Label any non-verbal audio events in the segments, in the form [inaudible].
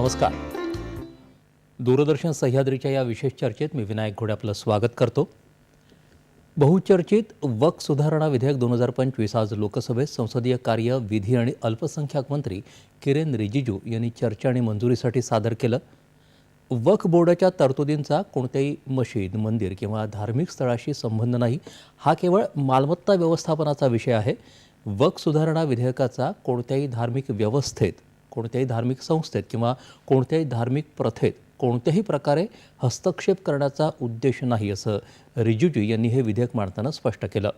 नमस्कार. दूरदर्शन सह्याद्रीच्या या विशेष चर्चेत मी विनायक घोडे आपलं स्वागत करतो. बहुचर्चित वक सुधारणा विधेयक दोन हजार पंचवीस आज लोकसभेत संसदीय कार्य विधी आणि अल्पसंख्याक मंत्री किरेन रिजिजू यांनी चर्चा आणि मंजुरीसाठी सादर केलं. वक बोर्डाच्या तरतुदींचा कोणत्याही मशीद मंदिर किंवा धार्मिक स्थळाशी संबंध नाही. हा केवळ मालमत्ता व्यवस्थापनाचा विषय आहे. वक सुधारणा विधेयकाचा कोणत्याही धार्मिक व्यवस्थेत कोणत्याही धार्मिक संस्थेत किंवा कोणत्याही धार्मिक प्रथेत कोणत्याही प्रकारे हस्तक्षेप करण्याचा उद्देश नाही असं रिजिजू यांनी हे विधेयक मांडताना स्पष्ट केलं.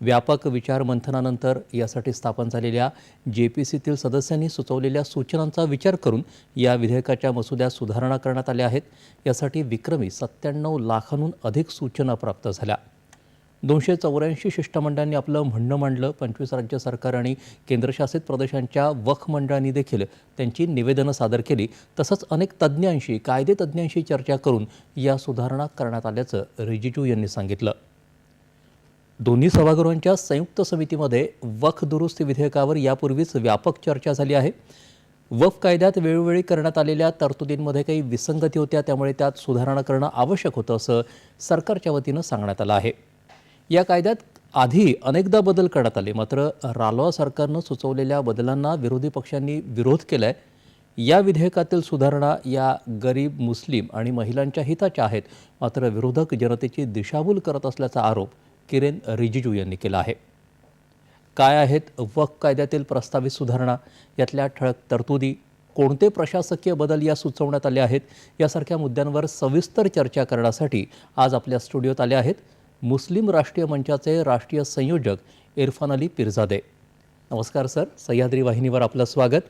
व्यापक विचारमंथनानंतर यासाठी स्थापन झालेल्या जे पी सीतील सदस्यांनी सुचवलेल्या सूचनांचा विचार करून या विधेयकाच्या मसुद्यात सुधारणा करण्यात आल्या आहेत. यासाठी विक्रमी सत्त्याण्णव लाखांहून अधिक सूचना प्राप्त झाल्या. दोनशे चौऱ्याऐंशी शिष्टमंडळांनी आपलं म्हणणं मांडलं. पंचवीस राज्य सरकार आणि केंद्रशासित प्रदेशांच्या वक्फ मंडळांनी देखील त्यांची निवेदनं सादर केली. तसंच अनेक तज्ज्ञांशी कायदे तज्ज्ञांशी चर्चा करून या सुधारणा करण्यात आल्याचं रिजिजू यांनी सांगितलं. दोन्ही सभागृहांच्या संयुक्त समितीमध्ये वक्फ दुरुस्ती विधेयकावर यापूर्वीच व्यापक चर्चा झाली आहे. वक्फ कायद्यात वेळोवेळी करण्यात आलेल्या तरतुदींमध्ये काही विसंगती होत्या त्यामुळे त्यात सुधारणा करणं आवश्यक होतं असं सरकारच्या वतीनं सांगण्यात आलं आहे. या कायद्यात आधी अनेकदा बदल करण्यात आले. मात्र रालोआ सरकारनं सुचवलेल्या बदलांना विरोधी पक्षांनी विरोध केला आहे या विधेयकातील सुधारणा या गरीब मुस्लिम आणि महिलांच्या हिताच्या आहेत. मात्र विरोधक जनतेची दिशाभूल करत असल्याचा आरोप किरेन रिजिजू यांनी केला आहे. काय आहेत वक कायद्यातील प्रस्तावित सुधारणा? यातल्या ठळक तरतुदी कोणते प्रशासकीय बदल या सुचवण्यात आले आहेत? यासारख्या मुद्द्यांवर सविस्तर चर्चा करण्यासाठी आज आपल्या स्टुडिओत आले आहेत मुस्लिम राष्ट्रीय मंचाचे राष्ट्रीय संयोजक इरफान अली पिरजादे. नमस्कार सर सह्याद्री वाहिनीवर आपलं स्वागत.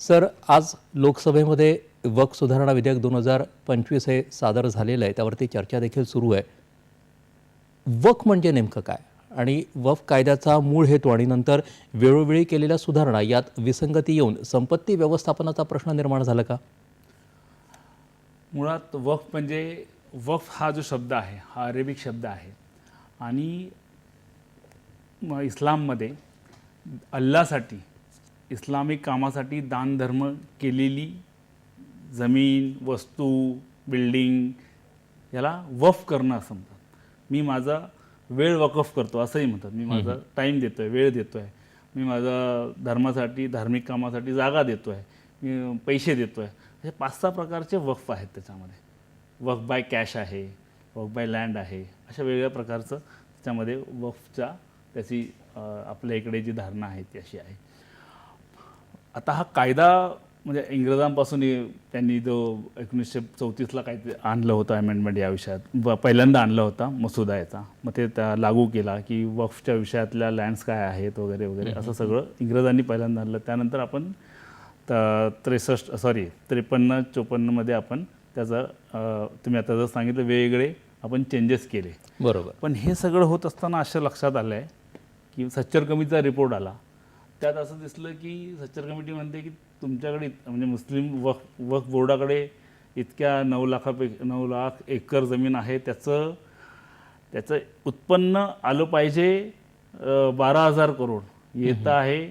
सर आज लोकसभेमध्ये वक सुधारणा विधेयक दोन हजार पंचवीस हे सादर झालेलं आहे त्यावरती चर्चा देखील सुरू आहे. वक म्हणजे नेमकं काय? आणि वफ कायद्याचा मूळ हेतू आणि नंतर वेळोवेळी केलेल्या सुधारणा यात विसंगती येऊन संपत्ती व्यवस्थापनाचा प्रश्न निर्माण झाला का? मुळात वफ म्हणजे वक्फ हा जो शब्द आहे हा अरेबिक शब्द आहे. आणि म इस्लाममध्ये अल्लासाठी इस्लामिक कामासाठी दानधर्म केलेली जमीन वस्तू बिल्डिंग याला वफ करणं असं म्हणतात. मी माझा वेळ वकफ करतो असंही म्हणतात. मी माझा टाईम देतो आहे वेळ देतो आहे मी माझा धर्मासाठी धार्मिक कामासाठी जागा देतो आहे मी पैसे देतो आहे असे पाच सहा प्रकारचे वक्फ आहेत त्याच्यामध्ये. वक्फ बाय कॅश आहे वक्फ बाय लँड आहे अशा वेगवेगळ्या प्रकारचं त्याच्यामध्ये वक्फच्या त्याची आपल्या इकडे जी धारणा आहे ती अशी आहे. आता हा कायदा म्हणजे इंग्रजांपासून त्यांनी जो एकोणीसशे चौतीसला काहीतरी आणलं होतं अमेंडमेंट या विषयात व पहिल्यांदा आणला होता मसुदा याचा. मग ते त्या लागू केला की वक्फच्या विषयातल्या लँड्स काय आहेत वगैरे वगैरे असं सगळं इंग्रजांनी पहिल्यांदा आणलं. त्यानंतर आपण त्रेसष्ट सॉरी त्रेपन्न चोपन्नमध्ये आपण त्याचं तुम्ही आता जर सांगितलं वेगवेगळे आपण चेंजेस केले. बरोबर. पण हे सगळं होत असताना असं लक्षात आलं आहे की सच्चर कमिटीचा रिपोर्ट आला. त्यात असं दिसलं की सच्चर कमिटी म्हणते की तुमच्याकडे म्हणजे मुस्लिम वक्फ वक्फ बोर्डाकडे इतक्या नऊ लाखापैकी नऊ लाख एकर जमीन आहे त्याचं त्याचं उत्पन्न आलं पाहिजे बारा हजार करोड. येतं आहे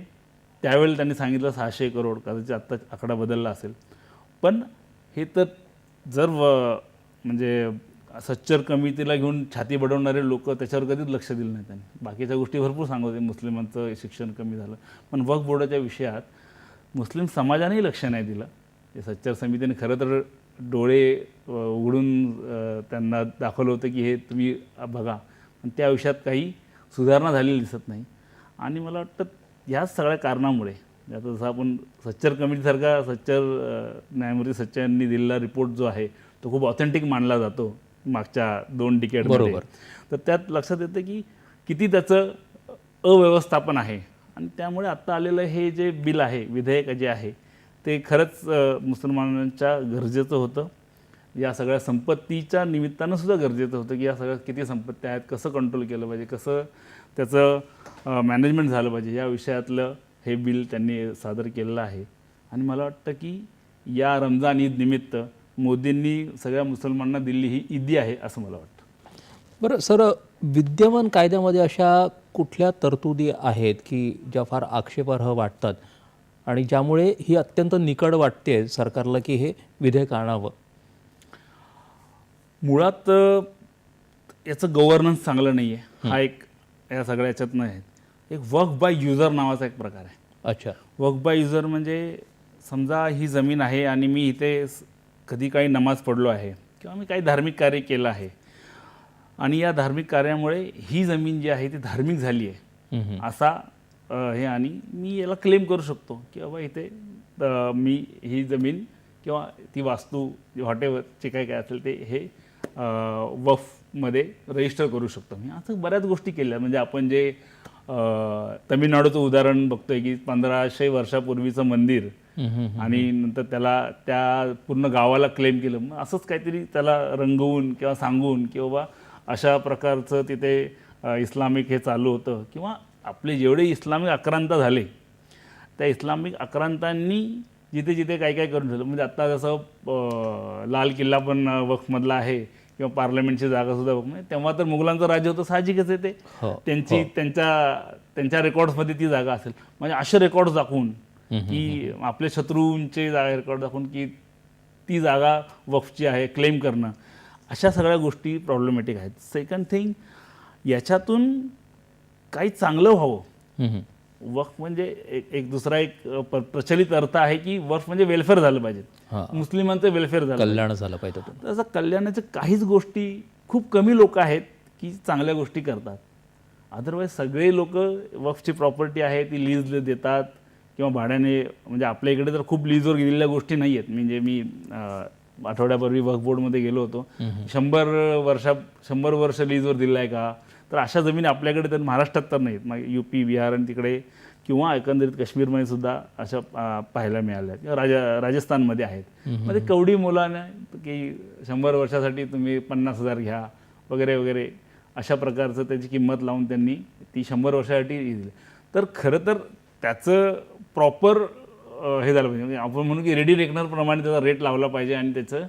त्यावेळी त्यांनी सांगितलं सहाशे करोड कदाचित आत्ता आकडा बदलला असेल. पण हे तर जर व म्हणजे सच्चर कमिटीला घेऊन छाती बडवणारे लोक त्याच्यावर कधीच लक्ष दिलं नाही त्यांनी. बाकीच्या गोष्टी भरपूर सांगत होते मुस्लिमांचं शिक्षण कमी झालं. पण वक्फ बोर्डाच्या विषयात मुस्लिम समाजानेही लक्ष नाही दिलं. ते सच्चर समितीने खरं तर डोळे उघडून त्यांना दाखवलं होतं की हे तुम्ही बघा. पण त्या विषयात काही सुधारणा झालेली दिसत नाही. आणि मला वाटतं ह्याच सगळ्या कारणामुळे आता जसं आपण सच्चर कमिटीसारखा सच्चर न्यायमूर्ती सच्चर यांनी दिलेला रिपोर्ट जो आहे तो खूप ऑथेंटिक मानला जातो मागच्या दोन डिकेड बरोबर. तर त्यात लक्षात येतं की किती त्याचं अव्यवस्थापन आहे. आणि त्यामुळे आत्ता आलेलं हे जे बिल आहे विधेयक जे आहे ते खरंच मुसलमानांच्या गरजेचं होतं. या सगळ्या संपत्तीच्या निमित्तानं सुद्धा गरजेचं होतं की या सगळ्या किती संपत्ती आहेत कसं कंट्रोल केलं पाहिजे कसं त्याचं मॅनेजमेंट झालं पाहिजे या विषयातलं हे बिल त्यांनी सादर केलेलं आहे. आणि मला वाटतं की या रमजान ईद निमित्त मोदींनी सगळ्या मुसलमानांना दिलेली ही ईदी आहे असं मला वाटतं. बरं सर विद्यमान कायद्यामध्ये अशा कुठल्या तरतुदी आहेत की ज्या फार आक्षेपार्ह वाटतात आणि ज्यामुळे ही अत्यंत निकड वाटते सरकारला की हे विधेयक आणावं? मुळात याचं गव्हर्नन्स चांगलं नाही आहे हा. एक या सगळ्या याच्यातनं आहे. एक वर्क बाय युजर नावाचा एक प्रकार आहे. अच्छा. वर्क बाय युजर म्हणजे समजा ही जमीन आहे आणि मी इथे कधी काही नमाज पडलो आहे किंवा मी काही धार्मिक कार्य केलं आहे आणि या धार्मिक कार्यामुळे ही जमीन जी आहे ती धार्मिक झाली आहे. असा हे आणि मी याला क्लेम करू शकतो की बाबा इथे मी ही जमीन किंवा ती वास्तू हॉटेल जे काय काय असेल ते हे वफमध्ये रजिस्टर करू शकतो. मी असं बऱ्याच गोष्टी केल्या. म्हणजे आपण जे तमिळनाडूचं उदाहरण बघतोय की पंधराशे वर्षापूर्वीचं मंदिर. आणि नंतर त्याला त्या पूर्ण गावाला क्लेम केलं. मग असंच काहीतरी त्याला रंगवून किंवा सांगून की बाबा अशा प्रकारचं तिथे इस्लामिक हे चालू होतं. किंवा आपले जेवढे इस्लामिक आक्रांत झाले त्या इस्लामिक आक्रांतांनी जिथे जिथे काय काय करून ठेवलं. म्हणजे आत्ता जसं लाल किल्ला पण वक्फमधला आहे. किंवा पार्लमेंटची जागासुद्धा म्हणजे तेव्हा तर मुघलांचं राज्य होतं साहजिकच आहे ते. हो त्यांची त्यांच्या त्यांच्या रेकॉर्ड्समध्ये ती जागा असेल. म्हणजे असे रेकॉर्ड्स दाखवून की आपले शत्रूंचे जागा रेकॉर्ड दाखवून की ती जागा वक्फची आहे क्लेम करणं. अशा सगळ्या गोष्टी प्रॉब्लेमॅटिक आहेत. सेकंड थिंग याच्यातून काही चांगलं व्हावं. वक्फ म्हणजे एक एक दुसरा एक प्र- प्रचलित अर्थ आहे की वक्फ म्हणजे वेलफेअर झालं पाहिजे. मुस्लिमांचं वेलफेअर झालं कल्याण झालं पाहिजे. तसं कल्याणाच्या काहीच गोष्टी खूप कमी लोक आहेत की चांगल्या गोष्टी करतात. अदरवाईज सगळे लोक वक्फची प्रॉपर्टी आहे ती लीज देतात किंवा भाड्याने म्हणजे आपल्या इकडे तर खूप लीजवर गेलेल्या गोष्टी नाही आहेत म्हणजे मी अं, आठवड्यापूर्वी वक्फ बोर्डमध्ये गेलो होतो. शंभर वर्षा शंभर वर्ष लीजवर दिलं आहे का? तर अशा जमिनी आपल्याकडे तर महाराष्ट्रात तर नाहीत. मग यू पी बिहार आणि तिकडे किंवा एकंदरीत काश्मीरमध्ये सुद्धा अशा पाहायला मिळाल्या. किंवा राजा राजस्थानमध्ये आहेत. मध्ये कवडी मुलाने की शंभर वर्षासाठी तुम्ही पन्नास हजार घ्या वगैरे वगैरे अशा प्रकारचं त्याची किंमत लावून त्यांनी ती शंभर वर्षासाठी दिली. तर खरं तर त्याचं प्रॉपर हे झालं पाहिजे. म्हणजे आपण म्हणू की रेडी रेकनरप्रमाणे त्याचा रेट लावला पाहिजे आणि त्याचं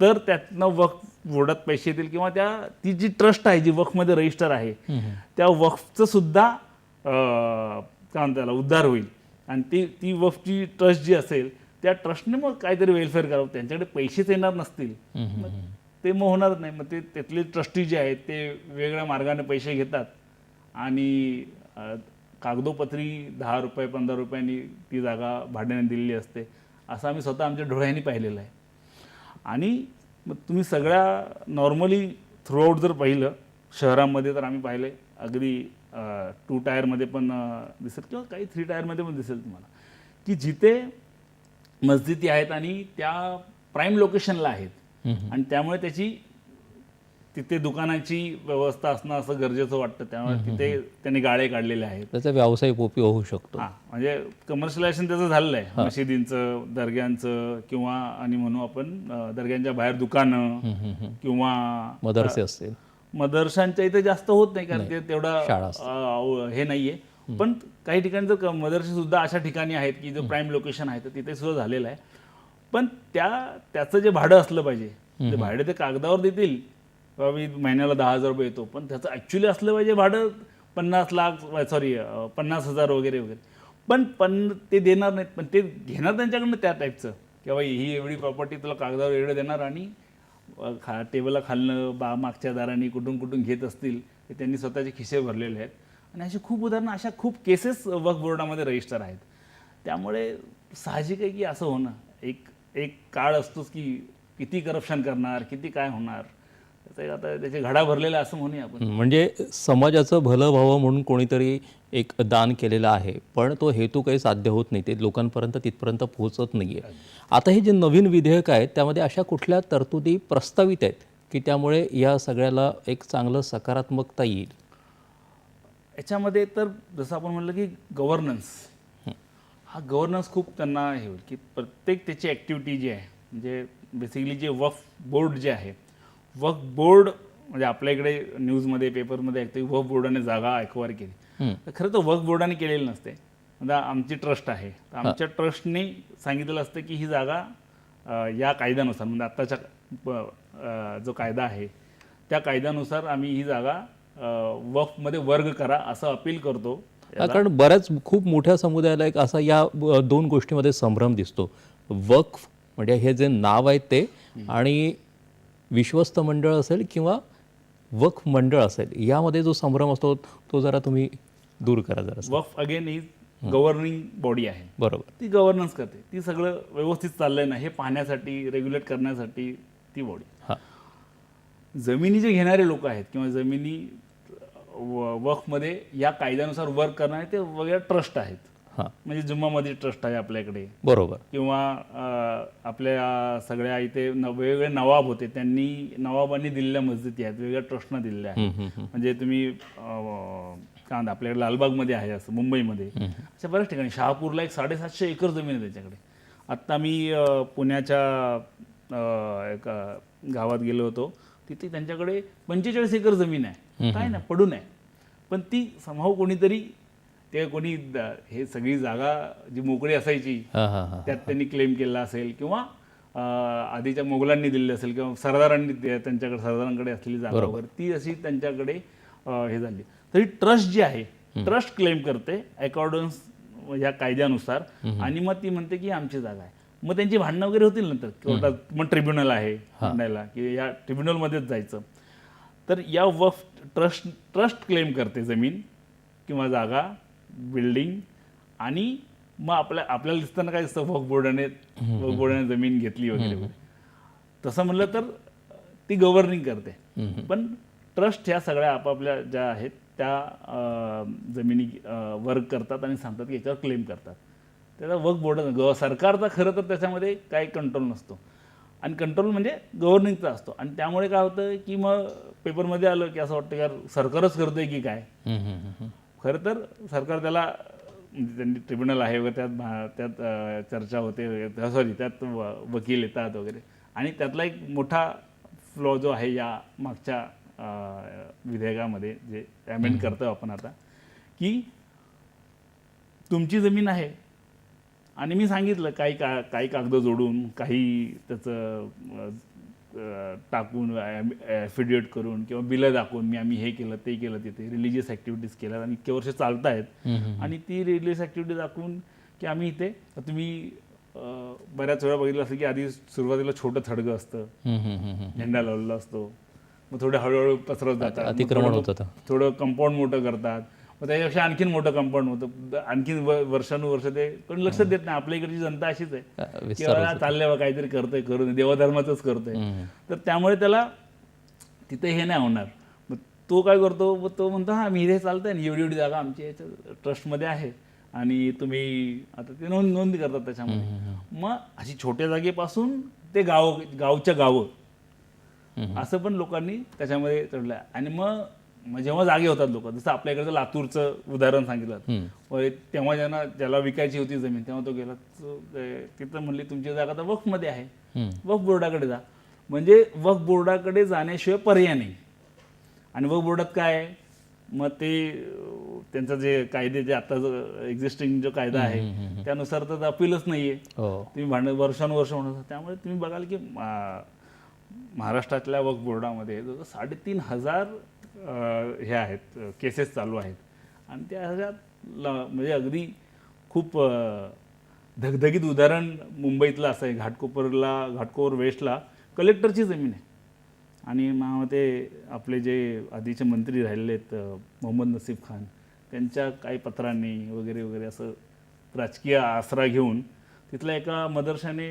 तर त्यातनं वक्फ बोर्डात पैसे येतील किंवा त्या ती जी ट्रस्ट आहे जी वक्फमध्ये रजिस्टर आहे त्या वक्फचं सुद्धा काय म्हणतात त्याला उद्धार होईल. आणि ती ती वक्फची ट्रस्ट जी असेल त्या ट्रस्टने मग काहीतरी वेलफेअर करावं. त्यांच्याकडे पैसेच येणार नसतील. ते मग होणारच नाही. मग ते त्यातले ट्रस्टी जे आहेत ते वेगळ्या मार्गाने पैसे घेतात. आणि कागदोपत्री दहा रुपये पंधरा रुपयांनी ती जागा भाड्याने दिलेली असते. असं आम्ही स्वतः आमच्या डोळ्यांनी पाहिलेलं आहे. आणि मग तुम्ही सगळ्या नॉर्मली थ्रूआउट जर पाहिलं शहरामध्ये तर आम्ही पाहिले अगदी टू टायरमध्ये पण दिसेल किंवा काही थ्री टायरमध्ये पण दिसेल तुम्हाला की जिथे मस्जिदी आहेत आणि त्या प्राईम लोकेशनला आहेत. आणि त्यामुळे त्याची तिथे दुकानाची व्यवस्था असणं असं गरजेचं वाटतं. त्यामुळे तिथे त्यांनी गाळे काढलेले आहेत. त्याचा व्यावसायिक उपयोग होऊ शकतो. हा म्हणजे कमर्शियलायझेशन त्याचं झालेलं आहे मशिदींचं दर्ग्यांचं किंवा आणि म्हणू आपण दर्ग्यांच्या बाहेर दुकानं. किंवा मदरसे असतील. मदरशांच्या इथे जास्त होत नाही कारण ते तेवढा हे नाहीये. पण काही ठिकाणी जर मदरसे सुद्धा अशा ठिकाणी आहेत की जो प्राईम लोकेशन आहे तर तिथे सुद्धा झालेलं आहे. पण त्या त्याचं जे भाडं असलं पाहिजे ते भाडे ते कागदावर देतील बाबा मी महिन्याला दहा हजार रुपये येतो. पण त्याचं ॲक्च्युली असलं पाहिजे भाडं पन्नास लाख सॉरी पन्नास हजार वगैरे वगैरे. पण पण ते देणार नाहीत. पण ते घेणार त्यांच्याकडनं त्या टाईपचं की बाबा ही एवढी प्रॉपर्टी तुला कागदावर एवढं देणार आणि खा टेबलला खालनं बा मागच्या दाराने कुठून कुठून घेत असतील ते त्यांनी स्वतःचे खिसे भरलेले आहेत. आणि अशी खूप उदाहरणं अशा खूप केसेस वक्फ बोर्डामध्ये रजिस्टर आहेत. त्यामुळे साहजिक आहे की असं होणं. एक एक काळ असतोच की किती करप्शन करणार किती काय होणार. त्याचं आता त्याचे घडा भरलेला असं म्हणूया आपण. म्हणजे समाजाचं भलं व्हावं म्हणून कोणीतरी एक दान केलेलं आहे पण तो हेतू काही साध्य होत नाही. ते लोकांपर्यंत तिथपर्यंत पोहोचत नाही आहे आता हे जे नवीन विधेयक आहेत त्यामध्ये अशा कुठल्या तरतुदी प्रस्तावित आहेत की त्यामुळे या सगळ्याला एक चांगलं सकारात्मकता येईल? याच्यामध्ये तर जसं आपण म्हणलं की गव्हर्नन्स हा गव्हर्नन्स खूप त्यांना हे होईल की प्रत्येक त्याची ॲक्टिव्हिटी जी आहे म्हणजे बेसिकली जे वक्फ बोर्ड जे आहे वक्फ बोर्ड म्हणजे आपल्या इकडे न्यूजमध्ये पेपरमध्ये ऐकतो की वक्फ बोर्डाने जागा ऐकवार केली. तर खरं तर वक्फ बोर्डाने केलेली नसते. म्हणजे आमची ट्रस्ट आहे. तर आमच्या ट्रस्टने सांगितलेलं असतं की ही जागा या कायद्यानुसार म्हणजे आत्ताच्या जो कायदा आहे त्या कायद्यानुसार आम्ही ही जागा वक्फमध्ये वर्ग करा असं अपील करतो. कारण बऱ्याच खूप मोठ्या समुदायाला एक असा या दोन गोष्टीमध्ये संभ्रम दिसतो. वक्फ म्हणजे हे जे नाव आहे ते आणि विश्वस्त मंडळ असेल किंवा वक्फ मंडळ असेल यामध्ये जो संभ्रम असतो तो जरा तुम्ही दूर करा जरा. वक्फ अगेन ही गव्हर्निंग बॉडी आहे. बरोबर. ती गव्हर्नन्स करते. ती सगळं व्यवस्थित चाललंय ना हे पाहण्यासाठी रेग्युलेट करण्यासाठी ती बॉडी हां. जमिनी जे घेणारे लोक आहेत किंवा जमिनी व- वक्फमध्ये या कायद्यानुसार वर्क करणारे ते वेगळ्या ट्रस्ट आहेत. म्हणजे जुम्मामध्ये ट्रस्ट आहे आपल्याकडे. बरोबर. किंवा आपल्या सगळ्या इथे वेगवेगळे नवाब होते. त्यांनी नवाबांनी दिलेल्या मस्जिदी आहेत. वेगवेगळ्या ट्रस्टनं दिलेल्या आहेत. म्हणजे तुम्ही काय म्हणता आपल्याकडे लालबागमध्ये आहे असं मुंबईमध्ये. अशा बऱ्याच ठिकाणी. शहापूरला एक साडेसातशे एकर जमीन आहे त्याच्याकडे. आत्ता मी पुण्याच्या एका गावात गेलो होतो. तिथे त्यांच्याकडे पंचेचाळीस एकर जमीन आहे. काय ना पडून आहे. पण ती समभाव कोणीतरी ते कोणी हे सगळी जागा जी मोकळी असायची त्यात त्यांनी क्लेम केला असेल किंवा आधीच्या मोगलांनी दिली असेल किंवा सरदारांनी त्यांच्याकडे सरदारांकडे असलेली जागा वगैरे ती अशी त्यांच्याकडे हे झाली. तरी ट्रस्ट जी आहे ट्रस्ट क्लेम करते अकॉर्डन्स या कायद्यानुसार आणि मग ती म्हणते की आमची जागा आहे. मग त्यांची भांडणं वगैरे होतील नंतर. कोर्टात मग ट्रिब्युनल आहे भांडायला की या ट्रिब्युनलमध्येच जायचं. तर या वफ ट्रस्ट ट्रस्ट क्लेम करते जमीन किंवा जागा बिल्डिंग आणि मग आपल्या आपल्याला दिसताना काय दिसतं? वक्फ बोर्डाने वक्फ बोर्डाने जमीन घेतली वगैरे. वगैरे तसं म्हणलं तर ती गव्हर्निंग करते. पण ट्रस्ट ह्या सगळ्या आपापल्या ज्या आहेत त्या जमिनी वर्क करतात आणि सांगतात की याच्यावर क्लेम करतात. त्याचा वक्फ बोर्ड ग सरकारचा खरं तर त्याच्यामध्ये काही कंट्रोल नसतो. आणि कंट्रोल म्हणजे गव्हर्निंगचा असतो. आणि त्यामुळे काय होतं की मग पेपरमध्ये आलं की असं वाटतं की यार सरकारच करतोय की काय. खरं तर सरकार त्याला म्हणजे त्यांनी ट्रिब्युनल आहे वगैरे त्यात भा- त्यात चर्चा होते सॉरी त्यात व- वकील येतात वगैरे. आणि त्यातला एक मोठा फ्लॉ जो आहे या मागच्या विधेयकामध्ये जे अमेंड करतो आपण आता की तुमची जमीन आहे. आणि मी सांगितलं काही का काही कागद जोडून काही त्याचं टाकून ॲफिडेविट करून किंवा बिलं दाखवून मी आम्ही हे केलं ते केलं तिथे. रिलिजियस ॲक्टिव्हिटीज केल्या आणि इतके वर्ष चालत आहेत आणि ती रिलिजियस ॲक्टिव्हिटी दाखवून की आम्ही इथे तुम्ही बऱ्याच वेळा बघितलं असं की आधी सुरुवातीला छोटं थडगं असतं. झेंडा लावलेला असतो. मग थोडे हळूहळू पसरत जातात. अतिक्रमण होतं. थोडं कंपाऊंड मोठं करतात. मग त्याच्यापेक्षा आणखीन मोठं कंपाऊंड होतं. आणखीन व- वर्षानुवर्ष ते कोणी लक्ष देत नाही. आपल्या इकडची जनता अशीच आहे. की विस्तार बाबा चाललंय बा काहीतरी करतोय करू दे. देवधर्माचंच करतोय. तर त्यामुळे त्याला तिथे हे नाही होणार. मग तो काय करतो? मग तो म्हणतो हा मी इथे चालतंय ना एवढी एवढी जागा आमची याच्या ट्रस्टमध्ये आहे आणि तुम्ही आता ते नोंद नोंदी करतात त्याच्यामध्ये. मग अशी छोट्या जागेपासून ते गाव गावच्या गावं. असं पण लोकांनी त्याच्यामध्ये चढलं. आणि मग मग जेव्हा जागे होतात लोक जसं आपल्याकडचं लातूरचं उदाहरण सांगितलं. तेव्हा ज्यांना ज्याला विकायची होती जमीन तेव्हा तो गेला तिथं म्हणली तुमची जागा तर वक्फमध्ये आहे. वक्फ बोर्डाकडे जा. म्हणजे वक्फ बोर्डाकडे जाण्याशिवाय पर्याय नाही. आणि वक्फ बोर्डात काय मग ते त्यांचं जे कायदे जे आता एक्झिस्टिंग जो कायदा आहे त्यानुसार तर अपीलच नाहीये. हो. तुम्ही भांड वर्षानुवर्ष म्हणत त्यामुळे तुम्ही बघाल की महाराष्ट्रातल्या वक्फ बोर्डामध्ये जवळजवळ साडेतीन हजार हे आहेत केसेस चालू आहेत. आणि त्या ह्याच्यात म्हणजे अगदी खूप धगधगीत उदाहरण मुंबईतलं असं आहे घाटकोपरला घाटकोपर वेस्टला कलेक्टरची जमीन आहे. आणि मग ते आपले जे आधीचे मंत्री राहिलेले आहेत मोहम्मद नसीब खान त्यांच्या काही पत्रांनी वगैरे वगैरे असं राजकीय आसरा घेऊन तिथल्या एका मदरशाने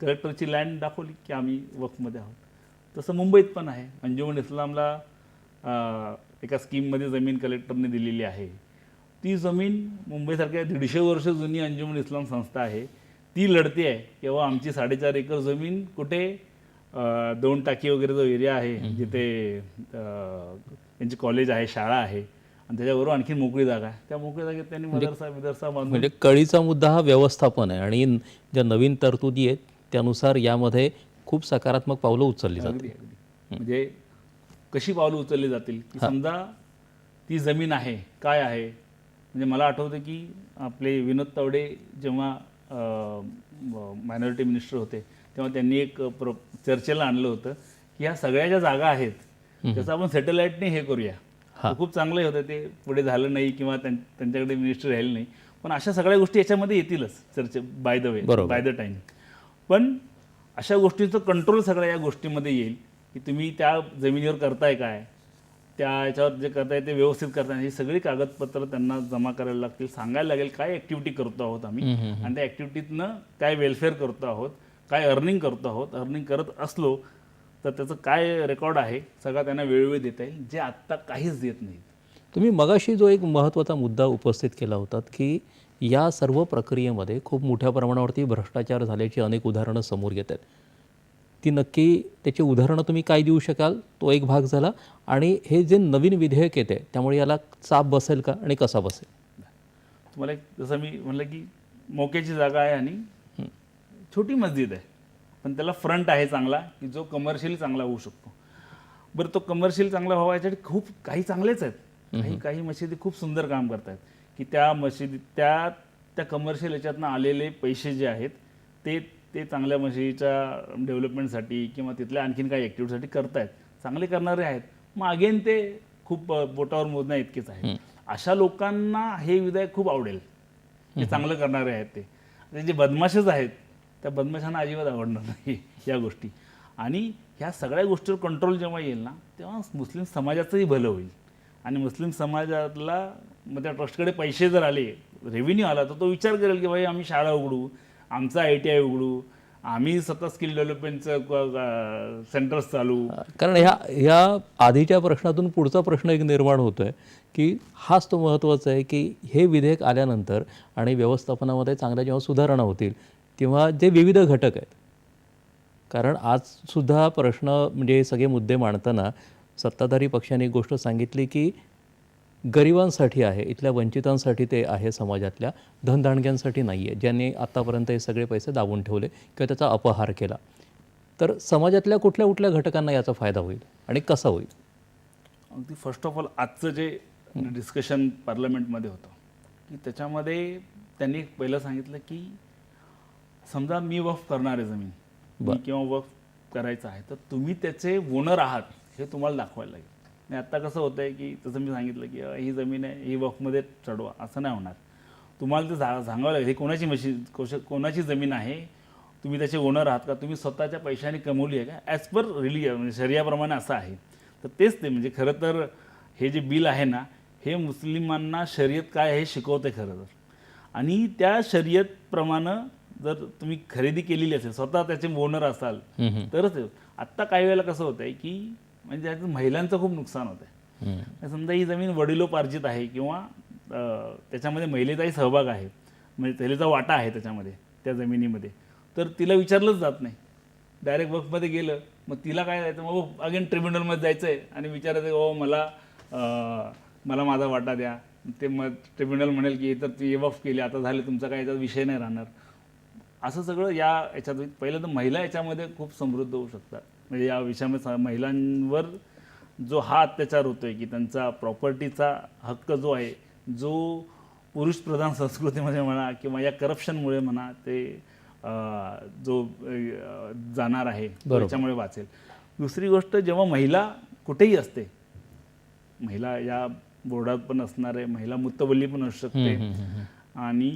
कलेक्टरची लँड दाखवली की आम्ही वक्फमध्ये आहोत. तसं मुंबईत पण आहे. अंजुमन इस्लामला अं, एका स्कीममध्ये जमीन कलेक्टरने दिलेली आहे. ती जमीन मुंबईसारख्या दीडशे वर्ष जुनी अंजुमन इस्लाम संस्था आहे. ती लढते आहे. किंवा आमची साडेचार एकर जमीन कुठे? दोन टाकी वगैरे जो एरिया आहे जिथे त्यांची कॉलेज आहे शाळा आहे. आणि त्याच्याबरोबर आणखी मोकळी जागा आहे. त्या मोकळ्या जागेत त्यांनी मदरसा विदरसा म्हणजे कळीचा मुद्दा हा व्यवस्थापन आहे. आणि ज्या नवीन तरतुदी आहेत त्यानुसार यामध्ये खूप सकारात्मक पावलं उचलली जातात. म्हणजे कशी पावलं उचलली जातील? की समजा ती जमीन आहे काय आहे? म्हणजे मला आठवतं की आपले विनोद तावडे जेव्हा मायनॉरिटी मिनिस्टर होते तेव्हा त्यांनी एक प्र चर्चेला आणलं होतं की ह्या सगळ्या ज्या जागा आहेत त्याचं आपण सॅटेलाईटने हे करूया. खूप चांगले होते ते पुढे झालं नाही किंवा त्यां- त्यांच्याकडे मिनिस्टर राहिले नाही. पण अशा सगळ्या गोष्टी याच्यामध्ये येतीलच चर्चे by the way. By the time पण अशा गोष्टींचं कंट्रोल सगळ्या या गोष्टीमध्ये येईल की तुम्ही त्या जमिनीवर करताय काय? त्या याच्यावर जे करताय ते व्यवस्थित करताय. ही सगळी कागदपत्र त्यांना जमा करायला लागतील सांगायला लागेल काय ॲक्टिव्हिटी करतो आहोत आम्ही. आणि त्या ॲक्टिव्हिटीतनं काय वेलफेअर करतो आहोत काय अर्निंग करतो आहोत अर्निंग करत असलो तर त्याचं काय रेकॉर्ड आहे सगळा त्यांना वेळोवेळी देता येईल जे आत्ता काहीच देत नाहीत. तुम्ही मगाशी जो एक महत्त्वाचा मुद्दा उपस्थित केला होता की या सर्व प्रक्रियेमध्ये खूप मोठ्या प्रमाणावरती भ्रष्टाचार झाल्याची अनेक उदाहरणं समोर येत आहेत. ती नक्की त्याची उदाहरणं तुम्ही काय देऊ शकाल? तो एक भाग झाला. आणि हे जे नवीन विधेयक येते त्यामुळे याला चाप बसेल का आणि कसा बसेल? तुम्हाला एक जसं मी म्हणलं की मोक्याची जागा आहे आणि छोटी मस्जिद आहे. पण त्याला फ्रंट आहे चांगला की जो कमर्शियल चांगला होऊ शकतो. बरं तो कमर्शियल चांगला व्हावा खूप काही चांगलेच आहेत. काही काही मशिदी खूप सुंदर काम करतायत. की त्या मशिदी त्या त्या कमर्शियल याच्यातनं आलेले पैसे जे आहेत ते ते चांगल्या मशिदीच्या डेव्हलपमेंटसाठी किंवा तिथल्या आणखीन काही ॲक्टिव्हिटीसाठी करतायत. चांगले करणारे आहेत. मग अगेन ते खूप बोटावर मोजण्या इतकेच आहे अशा लोकांना हे विधेयक खूप आवडेल. जे चांगलं करणारे आहेत ते. ते जे बदमाशच आहेत त्या बदमाशांना अजिबात आवडणार नाही [laughs] या गोष्टी. आणि ह्या सगळ्या गोष्टीवर कंट्रोल जेव्हा येईल ना तेव्हा मुस्लिम समाजाचंही भलं होईल. आणि मुस्लिम समाजातला मग त्या ट्रस्टकडे पैसे जर आले रेव्हेन्यू आला तर तो विचार करेल की भाई आम्ही शाळा उघडू आमचा आय टी आय उघडू आम्ही स्वतः स्किल डेव्हलपमेंटचं सेंटर्स चालू. कारण ह्या ह्या आधीच्या प्रश्नातून पुढचा प्रश्न एक निर्माण होतो आहे की हाच तो महत्त्वाचा आहे की हे विधेयक आल्यानंतर आणि व्यवस्थापनामध्ये चांगल्या जेव्हा सुधारणा होतील तेव्हा जे विविध घटक आहेत. कारण आजसुद्धा प्रश्न म्हणजे सगळे मुद्दे मांडताना सत्ताधारी पक्षाने एक गोष्ट सांगितली की गरिबांसाठी आहे इथल्या वंचितांसाठी ते आहे समाजातल्या धनदांडग्यांसाठी नाही आहे ज्यांनी आत्तापर्यंत हे सगळे पैसे दाबून ठेवले किंवा त्याचा अपहार केला. तर समाजातल्या कुठल्या कुठल्या घटकांना याचा फायदा होईल आणि कसा होईल? अगदी फर्स्ट ऑफ ऑल आजचं जे डिस्कशन पार्लमेंटमध्ये होतं की त्याच्यामध्ये त्यांनी पहिलं सांगितलं की समजा मी वफ करणार आहे जमीन मी किंवा वफ करायचं आहे तर तुम्ही त्याचे ओनर आहात हे तुम्हाला दाखवायला लागेल. आणि आत्ता कसं होतं आहे की तसं मी सांगितलं की ही जमीन आहे ही वफमध्ये चढवा. असं नाही होणार. तुम्हाला ते सांगावं लागेल ही कोणाची मशीन कोश कोणाची जमीन आहे? तुम्ही त्याचे ओनर आहात का? तुम्ही स्वतःच्या पैशाने कमवली आहे का? ॲज पर रिली म्हणजे शरियाप्रमाणे असं आहे. तर तेच ते म्हणजे खरं तर हे जे बिल आहे ना हे मुस्लिमांना शर्यत काय आहे हे शिकवते खरं तर. आणि त्या शर्यतप्रमाणे जर तुम्ही खरेदी केलेली असेल स्वतः त्याचे ओनर असाल तरच आत्ता काही वेळेला कसं होतं आहे की म्हणजे त्यातून महिलांचं खूप नुकसान होतं आहे समजा ही जमीन वडिलोपार्जित आहे किंवा त्याच्यामध्ये महिलेचाही सहभाग आहे. म्हणजे महिलेचा वाटा आहे त्याच्यामध्ये त्या जमिनीमध्ये. तर तिला विचारलंच जात नाही. डायरेक्ट वर्कमध्ये गेलं मग तिला काय जायचं? मग अगेन ट्रिब्युनलमध्ये जायचं आहे आणि विचारायचं ओ मला मला माझा वाटा द्या. ते मग ट्रिब्युनल म्हणेल की तर ती वफ केली आता झाले तुमचा काय याचा विषय नाही राहणार. असं सगळं या याच्यात. पहिलं तर महिला याच्यामध्ये खूप समृद्ध होऊ शकतात म्हणजे या विषयामध्ये महिलांवर जो हा अत्याचार होतोय की त्यांचा प्रॉपर्टीचा हक्क जो आहे जो पुरुष प्रधान [laughs] संस्कृतीमध्ये म्हणा किंवा या करप्शनमुळे म्हणा ते जो जाणार आहे तो बरोबर. याच्यामुळे वाचेल दुसरी गोष्ट जेव्हा महिला कुठेही असते महिला या बोर्डात पण असणार आहे महिला मुत्तवल्ली पण असू शकते आणि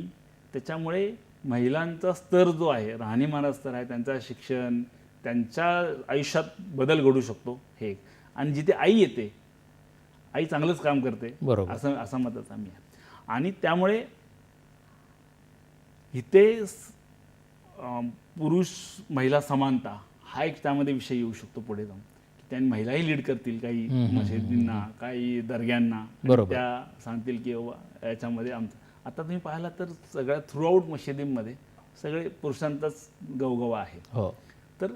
त्याच्यामुळे महिलांचा स्तर जो आहे राहणीमानाचा स्तर आहे त्यांचं शिक्षण त्यांच्या आयुष्यात बदल घडू शकतो हे एक. आणि जिथे आई येते आई चांगलंच काम करते बरोबर. असं असं मतच आम्ही आणि त्यामुळे इथे पुरुष महिला समानता हा एक त्यामध्ये विषय येऊ शकतो पुढे जाऊन त्यांनी महिलाही लीड करतील काही मशिदींना काही दर्ग्यांना. त्या सांगतील की बाबा याच्यामध्ये आमचं आता तुम्ही पाहिला तर सगळ्या थ्रूआउट मशिदींमध्ये सगळे पुरुषांचाच गवगवा आहे. हो. तर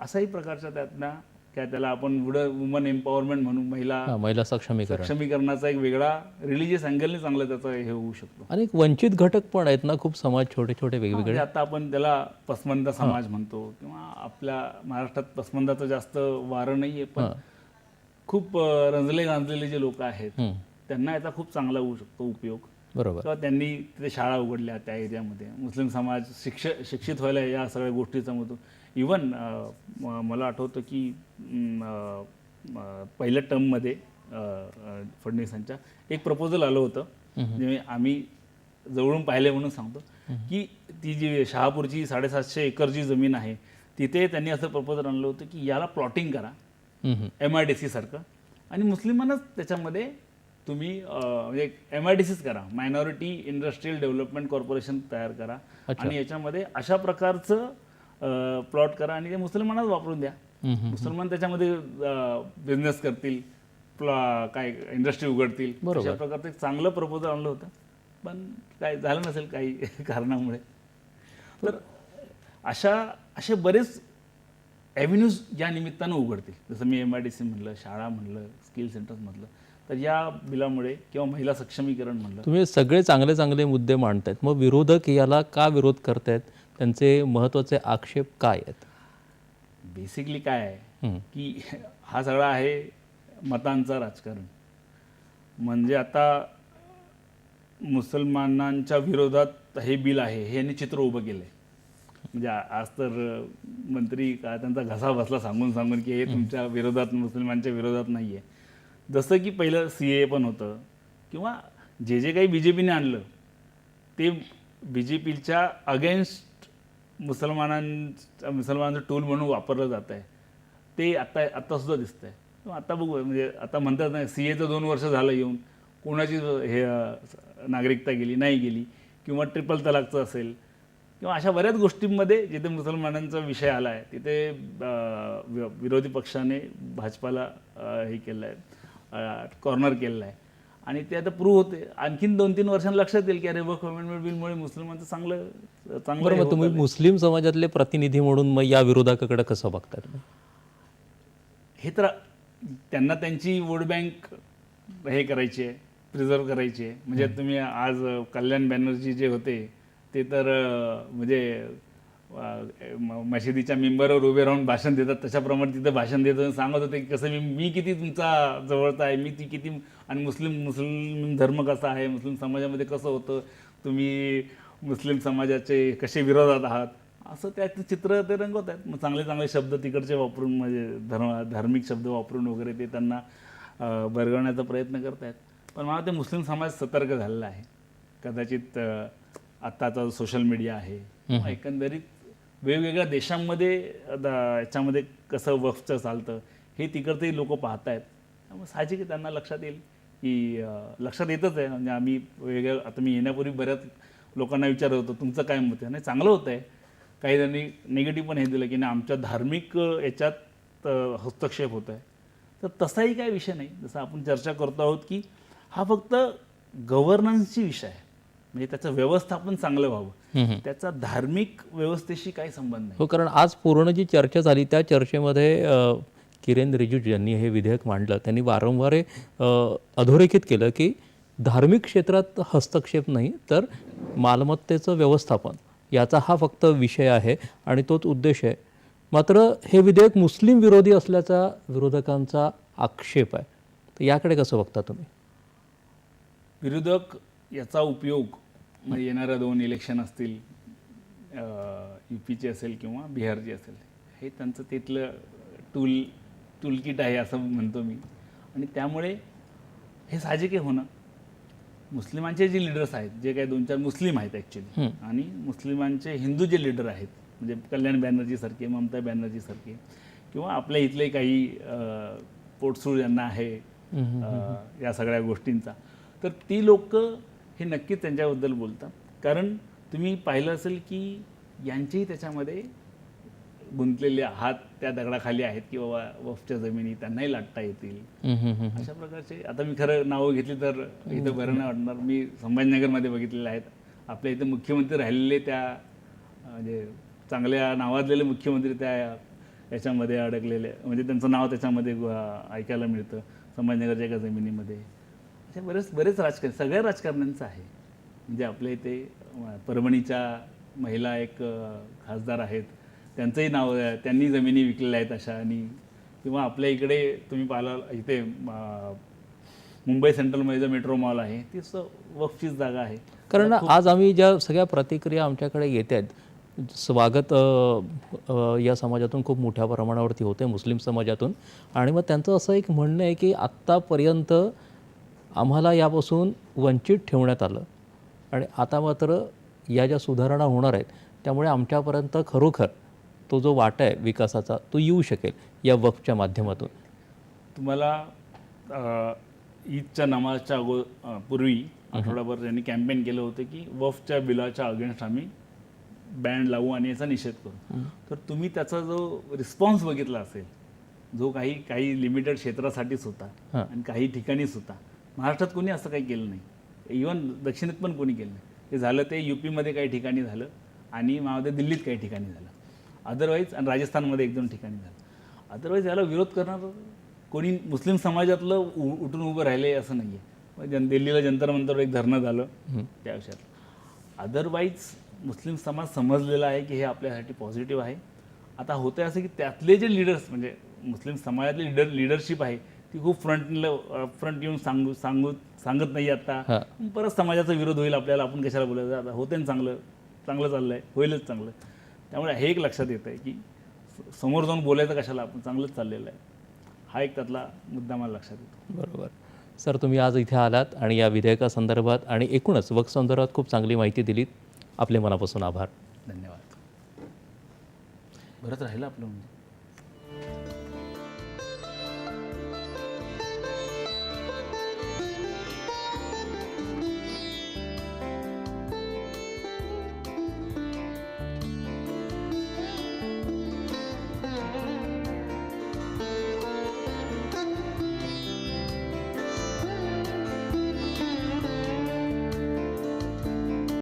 असाही प्रकारच्या त्यातल्या काय त्याला आपण वुमन एम्पॉवरमेंट म्हणून महिला महिला सक्षमीकरण. सक्षमीकरणाचा एक वेगळा रिलिजियस अँगलने चांगलं त्याचं हे होऊ शकतो. आणि एक वंचित घटक पण आहेत ना खूप समाज छोटे छोटे वेगवेगळे म्हणजे आता आपण त्याला पसमंदा समाज म्हणतो किंवा आपल्या महाराष्ट्रात पसमंदाचं जास्त वारं नाहीये पण खूप रंजले गांजलेले जे लोक आहेत त्यांना याचा खूप चांगला होऊ शकतो उपयोग. बरोबर. किंवा त्यांनी तिथे शाळा उघडल्या त्या एरियामध्ये. मुस्लिम समाज शिक्ष शिक्षित व्हायला या सगळ्या गोष्टीचा मधून. इवन मला आठवतं की पहिल्या टर्ममध्ये फडणवीसांच्या एक प्रपोजल आलं होतं. जे आम्ही जवळून पाहिले म्हणून सांगतो. की ती जी शहापूरची साडेसातशे एकर जी जमीन आहे तिथे त्यांनी असं प्रपोजल आणलं होतं की याला प्लॉटिंग करा. एम आय डी सी सारखं. आणि मुस्लिमांनाच त्याच्यामध्ये तुम्ही म्हणजे एम आय डी सीच करा मायनॉरिटी इंडस्ट्रीयल डेव्हलपमेंट कॉर्पोरेशन तयार करा आणि याच्यामध्ये अशा प्रकारचं प्लॉट करा आणि ते मुसलमानाच वापरून द्या. मुसलमान त्याच्यामध्ये बिझनेस करतील प्लॉ काय इंडस्ट्री उघडतील. अशा प्रकारचं एक चांगलं प्रपोजल आणलं होतं. पण काय झालं नसेल काही [laughs] कारणामुळे. तर अशा असे बरेच ॲव्हेन्यूज या निमित्तानं उघडतील. जसं मी एम आय डी सी म्हणलं शाळा म्हणलं स्किल सेंटर्स म्हटलं. तर या बिलामुळे किंवा महिला सक्षमीकरण म्हणलं तुम्ही सगळे चांगले चांगले मुद्दे मांडतायत. मग विरोधक याला का विरोध करतायत? त्यांचे महत्त्वाचे आक्षेप काय आहेत? बेसिकली काय आहे. की हा सगळा आहे मतांचं राजकारण. म्हणजे आता मुसलमानांच्या विरोधात हे बिल आहे हे यांनी चित्र उभं केलं आहे म्हणजे आज तर मंत्री का त्यांचा घसा बसला सांगून सांगून की हे तुमच्या विरोधात मुसलमानच्या विरोधात नाही आहे जसं की पहिलं सी ए पण होतं किंवा जे जे काही बी जे पीने आणलं ते बी जे पीच्या अगेन्स्ट मुसलमानांचं मुसलमानाचं टूल म्हणून वापरलं जात आहे. ते आत्ता आत्तासुद्धा दिसतं आहे किंवा आता बघू म्हणजे आता म्हणतात नाही सी एचं दोन वर्ष झालं येऊन कोणाची हे नागरिकता गेली नाही गेली किंवा ट्रिपल तलाकचं असेल किंवा अशा बऱ्याच गोष्टींमध्ये जिथे मुसलमानांचा विषय आला आहे तिथे विरोधी पक्षाने भाजपाला हे केलं आहे कॉर्नर केलेलं आहे. आणि ते आता प्रूव्ह होते. आणखीन दोन तीन वर्षांनी लक्षात येईल की अरे वर्क अमेंडमेंट बिलमुळे मुसलमानचं चांगलं चांगलं मग तुम्ही. मुस्लिम समाजातले प्रतिनिधी म्हणून मग या विरोधाकडे कसं बघताय हे तर त्यांना त्यांची वोट बँक हे करायची आहे प्रिझर्व करायची. आहे म्हणजे तुम्ही आज कल्याण बॅनर्जी जे होते ते तर म्हणजे मशिदीच्या मेंबरवर उभे राहून भाषण देतात. तशाप्रमाणे तिथं भाषण देत सांगत होते की कसं मी मी किती तुमचा जवळचा आहे मी ती किती आणि मुस्लिम मुस्लिम धर्म कसा आहे मुस्लिम समाजामध्ये कसं होतं तुम्ही मुस्लिम समाजाचे कसे विरोधात आहात? असं त्याचं चित्र ते रंगवत आहेत. मग चांगले चांगले शब्द तिकडचे वापरून म्हणजे धर्म धार्मिक शब्द वापरून वगैरे ते त्यांना बरगवण्याचा प्रयत्न करत आहेत. पण मला ते मुस्लिम समाज सतर्क झालेला आहे. कदाचित आत्ताचा सोशल मीडिया आहे एकंदरीत वेगवेगळ्या देशांमध्ये याच्यामध्ये कसं वफचं चालतं हे तिकडचेही लोक पाहत आहेत त्यामुळे साहजिक त्यांना लक्षात येईल की लक्षात येतच आहे. म्हणजे आम्ही वेगळ्या आता मी येण्यापूर्वी बऱ्याच लोकांना विचारत होतो तुमचं काय मत आहे? नाही चांगलं होतं आहे. काही जणांनी निगेटिव्ह पण हे दिलं की नाही आमच्या धार्मिक याच्यात हस्तक्षेप होत आहे. तर तसाही काय विषय नाही. जसं आपण चर्चा करतो आहोत की हा फक्त गव्हर्नन्सची विषय आहे. म्हणजे त्याचं व्यवस्थापन चांगलं व्हावं. त्याचा धार्मिक व्यवस्थेशी काही संबंध नाही. हो कारण आज पूर्ण जी चर्चा झाली त्या चर्चेमध्ये किरेन रिजिजू यांनी हे विधेयक मांडलं. त्यांनी वारंवार हे, अधोरेखित केलं की धार्मिक क्षेत्रात हस्तक्षेप नाही तर मालमत्तेचं व्यवस्थापन. याचा हा फक्त विषय आहे आणि तोच उद्देश आहे. मात्र हे विधेयक मुस्लिम विरोधी असल्याचा विरोधकांचा आक्षेप आहे. तर याकडे कसं बघता तुम्ही? विरोधक याचा उपयोग म्हणजे येणाऱ्या दोन इलेक्शन असतील यू पीचे असेल किंवा बिहारची असेल हे त्यांचं तिथलं टूल टूलकिट आहे असं म्हणतो मी. आणि त्यामुळे हे साहजिक आहे होणं. मुस्लिमांचे जे लिडर्स आहेत जे काही दोन चार मुस्लिम आहेत ॲक्च्युली आणि मुस्लिमांचे हिंदू जे लिडर आहेत म्हणजे कल्याण बॅनर्जीसारखे ममता बॅनर्जीसारखे किंवा आपल्या इथले काही पोटसूळ ज्यांना आहे या सगळ्या गोष्टींचा तर ती लोक हे नक्कीच त्यांच्याबद्दल बोलतात. कारण तुम्ही पाहिलं असेल की यांचेही त्याच्यामध्ये गुंतलेले हात त्या दगडाखाली आहेत की बाबा वफच्या जमिनी त्यांनाही लाटता येतील. अशा प्रकारचे आता मी खरं नावं घेतली तर इथं बरं नाही वाटणार. मी संभाजीनगरमध्ये बघितलेले आहेत. आपल्या इथं मुख्यमंत्री राहिलेले त्या म्हणजे चांगल्या नावाजलेले मुख्यमंत्री त्या याच्यामध्ये अडकलेले म्हणजे त्यांचं नाव त्याच्यामध्ये ऐकायला मिळतं. संभाजीनगरच्या एका जमिनीमध्ये. असे बरेच बरेच राजकारण सगळ्या राजकारण्यांचं आहे. म्हणजे आपल्या इथे परभणीच्या महिला एक खासदार आहेत. त्यांचंही नाव. त्यांनी जमिनी विकलेल्या आहेत अशा आणि किंवा आपल्या इकडे तुम्ही पाहिला इथे मुंबई सेंट्रलमध्ये जो मेट्रो मॉल आहे ती स वक्फचीच जागा आहे. कारण आज आम्ही ज्या सगळ्या प्रतिक्रिया आमच्याकडे येत आहेत स्वागत या समाजातून खूप मोठ्या प्रमाणावरती होते मुस्लिम समाजातून. आणि मग त्यांचं असं एक म्हणणं आहे की आत्तापर्यंत आम्हाला यापासून वंचित ठेवण्यात आलं. आणि आता मात्र या ज्या सुधारणा होणार आहेत त्यामुळे आमच्यापर्यंत खरोखर तो जो वाटा आहे विकासाचा तो येऊ शकेल या वक्फच्या माध्यमातून. तुम्हाला ईदच्या नमाजच्या अगो पूर्वी आठवडाभर त्यांनी कॅम्पेन केलं होतं की वफच्या बिलाच्या अगेन्स्ट आम्ही बँड लावू आणि याचा निषेध करू. तर तुम्ही त्याचा जो रिस्पॉन्स बघितला असेल जो काही काही लिमिटेड क्षेत्रासाठीच होता. आणि काही ठिकाणीच होता महाराष्ट्रात कोणी असं काही केलं नाही. इवन दक्षिणेत पण कोणी केलं नाही. ते झालं ते यू पीमध्ये काही ठिकाणी झालं आणि माझ्या दिल्लीत काही ठिकाणी झालं. अदरवाईज आणि राजस्थानमध्ये एक दोन ठिकाणी झालं. अदरवाईज याला विरोध करणार कोणी मुस्लिम समाजातलं उ- उठून उभं राहिले असं नाही आहे जन दिल्लीला जंतर मंतरवर एक धरणं झालं त्या विषयात अदरवाईज मुस्लिम समाज समजलेला आहे की हे आपल्यासाठी पॉझिटिव्ह आहे. आता होतं असं की त्यातले जे लीडर्स म्हणजे मुस्लिम समाजातली लीडर लिडरशिप आहे ती खूप फ्रंटला फ्रंट येऊन सांगू सांगू सांगत नाही आता. परत समाजाचा विरोध होईल आपल्याला आपण कशाला बोलायचं? आता होते ना चांगलं चांगलं चाललं आहे होईलच चांगलं. त्यामुळे हे एक लक्षात येतं आहे की समोर जाऊन बोलायचं कशाला? आपण चांगलंच चाललेलं आहे. हा एक त्यातला मुद्दा मला लक्षात येतो. बरोबर. सर तुम्ही आज इथे आलात आणि या विधेयकासंदर्भात आणि एकूणच वक्फ संदर्भात खूप चांगली माहिती दिलीत. आपले मनापासून आभार. धन्यवाद. बरंच राहिलं आपलं म्हणजे.